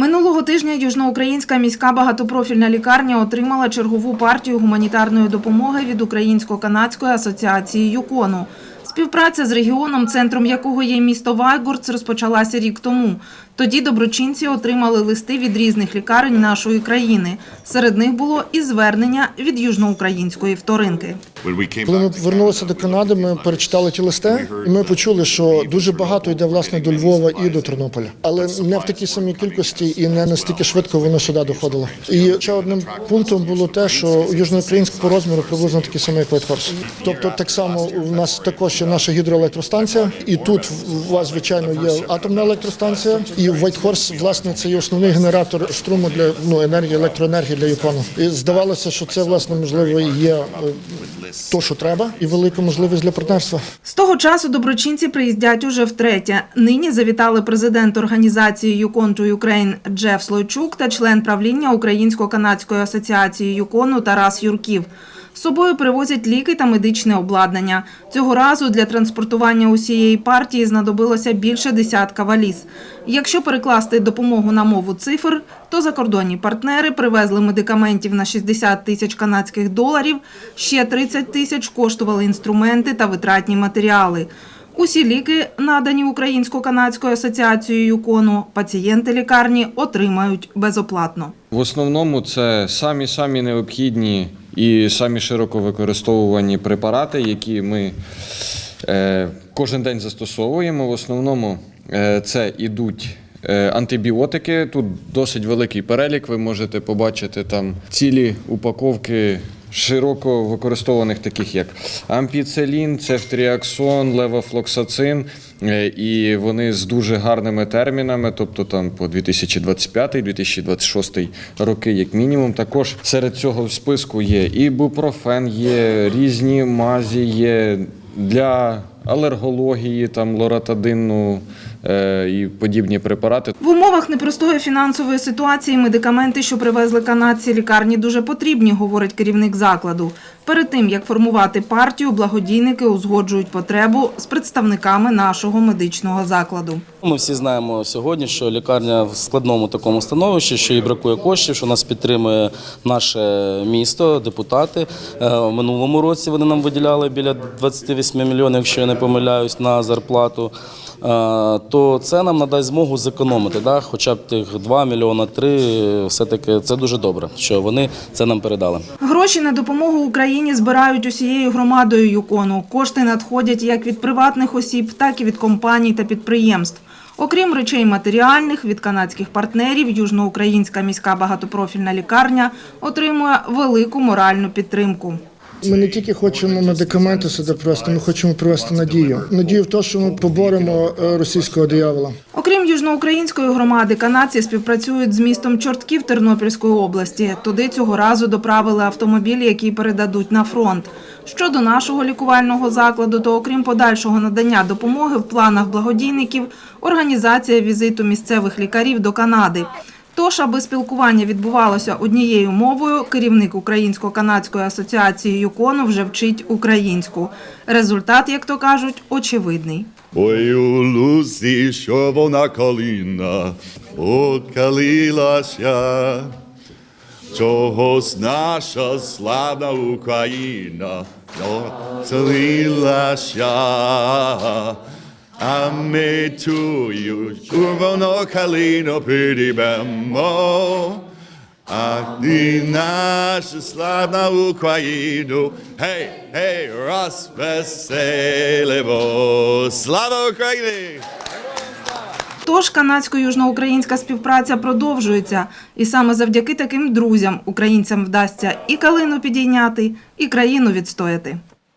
Минулого тижня Южноукраїнська міська багатопрофільна лікарня отримала чергову партію гуманітарної допомоги від Українсько-канадської асоціації ЮКОНу. Співпраця з регіоном, центром якого є місто Вайгорц, розпочалася рік тому. Тоді доброчинці отримали листи від різних лікарень нашої країни. Серед них було і звернення від южноукраїнської вторинки. Коли ми повернулися до Канади, ми перечитали ті листи, і ми почули, що дуже багато йде власне до Львова і до Тернополя, але не в такій самій кількості і не настільки швидко воно сюди доходило. І ще одним пунктом було те, що Южноукраїнськ по розміру приблизно такий самий, як. Тобто, так само у нас також є наша гідроелектростанція, і тут у вас звичайно є атомна електростанція, і Вайтхорс, власне, це є основний генератор струму для ну енергії, електроенергії для Юкону. І здавалося, що це власне можливо і є то, що треба, і велика можливість для партнерства. З того часу доброчинці приїздять уже втретє. Нині завітали президент організації «Юкон to Ukraine» Джеф Слойчук та член правління Українсько-канадської асоціації «Юкону» Тарас Юрків. З собою привозять ліки та медичне обладнання. Цього разу для транспортування усієї партії знадобилося більше десятка валіз. Якщо перекласти допомогу на мову цифр, то закордонні партнери привезли медикаментів на 60 тисяч канадських доларів, ще 30 тисяч коштували інструменти та витратні матеріали. Усі ліки, надані Українсько-канадською асоціацією ЮКОНу, пацієнти лікарні отримають безоплатно. В основному це самі самі необхідні і самі широко використовувані препарати, які ми е, кожен день застосовуємо. В основному е, це ідуть. Е, Антибіотики тут досить великий перелік. Ви можете побачити там цілі упаковки широко використовуваних, таких як ампіцилін, цефтріаксон, левофлоксацин. Е, І вони з дуже гарними термінами, тобто там по 2025-2026 роки, як мінімум. Також серед цього списку є і бупрофен, є різні мазі, є для алергології, там лоратадину е, і подібні препарати. В умовах непростої фінансової ситуації медикаменти, що привезли канадці лікарні, дуже потрібні, говорить керівник закладу. Перед тим, як формувати партію, благодійники узгоджують потребу з представниками нашого медичного закладу. Ми всі знаємо сьогодні, що лікарня в складному такому становищі, що їй бракує коштів, що нас підтримує наше місто, депутати. Е, В минулому році вони нам виділяли біля 28 мільйонів, якщо я не помиляюсь, на зарплату. Е, То це нам надасть змогу зекономити, да? хоча б тих 2 мільйона 3, все-таки це дуже добре, що вони це нам передали. Гроші на допомогу Україні збирають усією громадою ЮКОНу. Кошти надходять як від приватних осіб, так і від компаній та підприємств. Окрім речей матеріальних, від канадських партнерів Южноукраїнська міська багатопрофільна лікарня отримує велику моральну підтримку. Ми не тільки хочемо медикаменти сюди привезти, ми хочемо привезти надію. Надію в те, що ми поборемо е, російського диявола. Окрім южноукраїнської громади, канадці співпрацюють з містом Чортків Тернопільської області. Туди цього разу доправили автомобіль, який передадуть на фронт. Щодо нашого лікувального закладу, то окрім подальшого надання допомоги в планах благодійників, організація візиту місцевих лікарів до Канади. Тож, аби спілкування відбувалося однією мовою, керівник Українсько-канадської асоціації ЮКОНу вже вчить українську. Результат, як то кажуть, очевидний. Ой, у лузі, що вона калина, откалилася, чогось наша славна Україна доцілилася. А ми тую червону калину підіймемо, а ти наша славна Україну, гей, гей, розвеселимо. Слава Україні! Тож канадсько-южноукраїнська співпраця продовжується, і саме завдяки таким друзям українцям вдасться і калину підійняти, і країну відстояти.